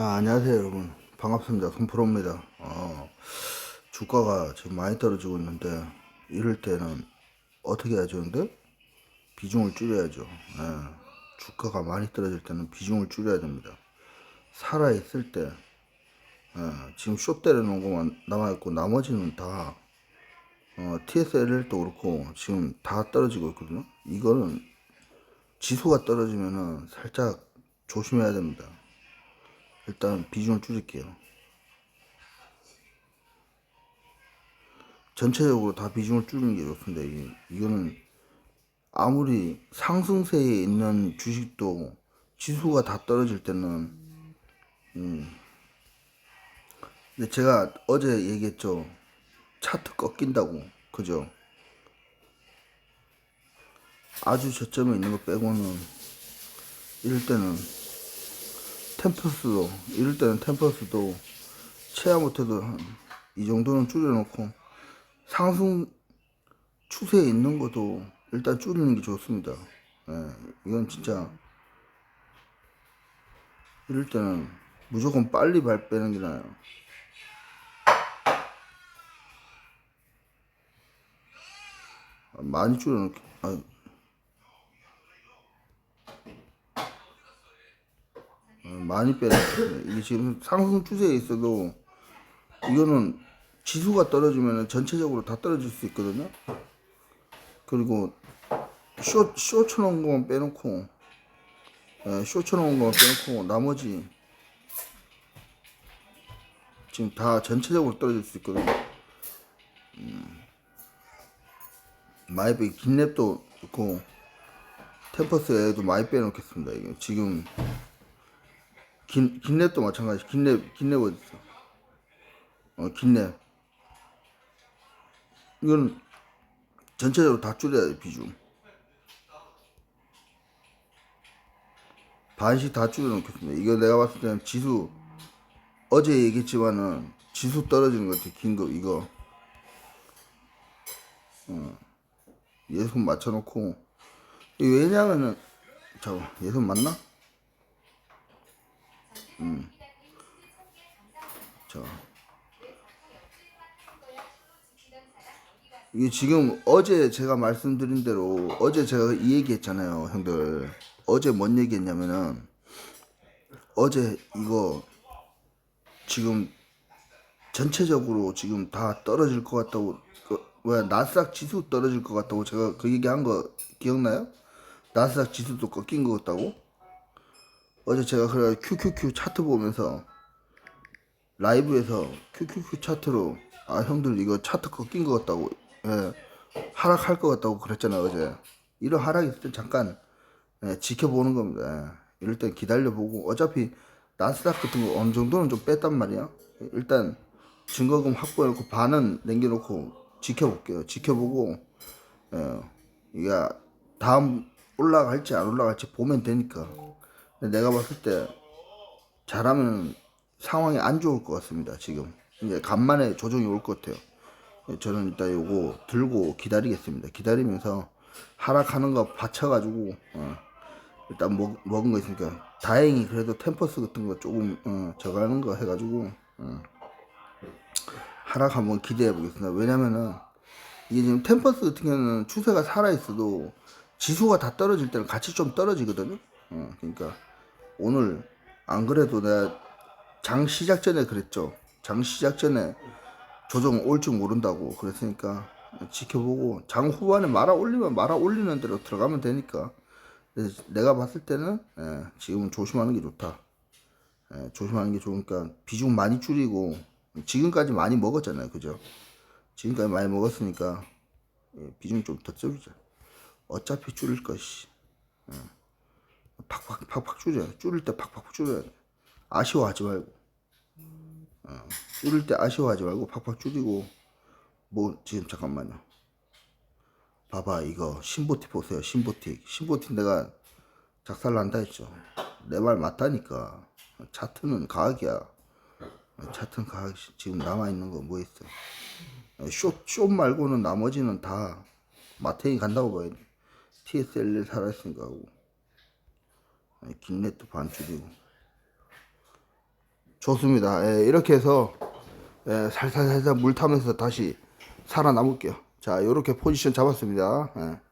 아, 안녕하세요 여러분. 반갑습니다. 손프로입니다. 어, 주가가 지금 많이 떨어지고 있는데 이럴 때는 어떻게 하죠 근데? 비중을 줄여야죠. 예, 주가가 많이 떨어질 때는 비중을 줄여야 됩니다. 살아있을 때 예, 지금 쇼 때려놓은 것만 남아있고 나머지는 다 어, TSL도 그렇고 지금 다 떨어지고 있거든요. 이거는 지수가 떨어지면은 살짝 조심해야 됩니다 일단 비중을 줄일게요. 전체적으로 다 비중을 줄이는 게 좋습니다. 이게, 이거는 아무리 상승세에 있는 주식도 지수가 다 떨어질 때는, 음. 근데 제가 어제 얘기했죠. 차트 꺾인다고. 그죠? 아주 저점에 있는 거 빼고는 이럴 때는 템퍼스도 이럴 때는 템퍼스도 체야 못해도 한이 정도는 줄여놓고 상승 추세에 있는 것도 일단 줄이는 게 좋습니다. 예, 이건 진짜 이럴 때는 무조건 빨리 발 빼는 게 나아요. 아, 많이 줄여놓게. 아, 많이 빼놨습니다. 이게 지금 상승 추세에 있어도 이거는 지수가 떨어지면 전체적으로 다 떨어질 수 있거든요. 그리고 쇼, 쇼 쳐놓은 것만 빼놓고 예, 쇼 쳐놓은 것만 빼놓고 나머지 지금 다 전체적으로 떨어질 수 있거든요. 음, 많이 빼, 긴 랩도 있고 템퍼스에도 많이 빼놓겠습니다. 이게 지금 긴, 긴랩도 마찬가지. 긴랩, 긴랩 어딨어? 어, 긴랩. 이건 전체적으로 다 줄여야 돼, 비중. 반씩 다 줄여놓겠습니다. 이거 내가 봤을 때는 지수, 어제 얘기했지만은 지수 떨어지는 것 같아, 긴 거, 이거. 어. 예손 맞춰놓고. 왜냐면은, 잠깐, 예손 맞나? 자. 이게 지금 어제 제가 말씀드린 대로 어제 제가 이 얘기 했잖아요, 형들. 어제 뭔 얘기 했냐면은 어제 이거 지금 전체적으로 지금 다 떨어질 것 같다고 그, 왜 나스닥 지수 떨어질 것 같다고 제가 그 얘기 한 거 기억나요? 나스닥 지수도 꺾인 것 같다고? 어제 제가 그래 QQQ 차트 보면서 라이브에서 QQQ 차트로 아 형들 이거 차트 꺾인 것 같다고 예, 하락할 것 같다고 그랬잖아요 어제. 이런 하락이 있을 때 잠깐 예, 지켜보는 겁니다. 예. 이럴 땐 기다려보고. 어차피 나스닥 같은 거 어느 정도는 좀 뺐단 말이야. 일단 증거금 확보해놓고 반은 남겨놓고 지켜볼게요. 지켜보고 예, 이게 다음 올라갈지 안 올라갈지 보면 되니까 내가 봤을 때 잘하면 상황이 안 좋을 것 같습니다. 지금 이제 간만에 조정이 올 것 같아요. 저는 일단 요거 들고 기다리겠습니다. 기다리면서 하락하는 거 받쳐가지고 어, 일단 먹, 먹은 거 있으니까 다행히 그래도 템퍼스 같은 거 조금 어, 저가는 거 해가지고 어, 하락 한번 기대해 보겠습니다. 왜냐면은 이게 지금 템퍼스 같은 경우는 추세가 살아 있어도 지수가 다 떨어질 때는 같이 좀 떨어지거든요. 어, 그러니까 오늘 안 그래도 내가 장 시작 전에 그랬죠. 장 시작 전에 조정 올 줄 모른다고 그랬으니까 지켜보고 장 후반에 말아 올리면 말아 올리는 대로 들어가면 되니까 내가 봤을 때는 예, 지금은 조심하는 게 좋다. 예, 조심하는 게 좋으니까 비중 많이 줄이고 지금까지 많이 먹었잖아요, 그죠? 지금까지 많이 먹었으니까 예, 비중 좀 더 줄이자. 어차피 줄일 것이. 팍팍 팍팍 줄여 줄일 때 팍팍 줄여야 돼. 아쉬워하지 말고. 어, 줄일 때 아쉬워하지 말고 팍팍 줄이고. 뭐 지금 잠깐만요. 봐봐 이거 신보틱 보세요 신보틱 신보틱 내가 작살 난다 했죠. 내 말 맞다니까. 차트는 과학이야. 차트는 과학 지금 남아 있는 거 뭐 있어? 쇼, 쇼 말고는 나머지는 다 마탱이 간다고 봐야 돼. TSL 살아있으니까 하고 긴 넷도 반 줄이고 좋습니다. 예, 이렇게 해서 예, 살살살살 물 타면서 다시 살아남을게요. 자, 요렇게 포지션 잡았습니다. 예.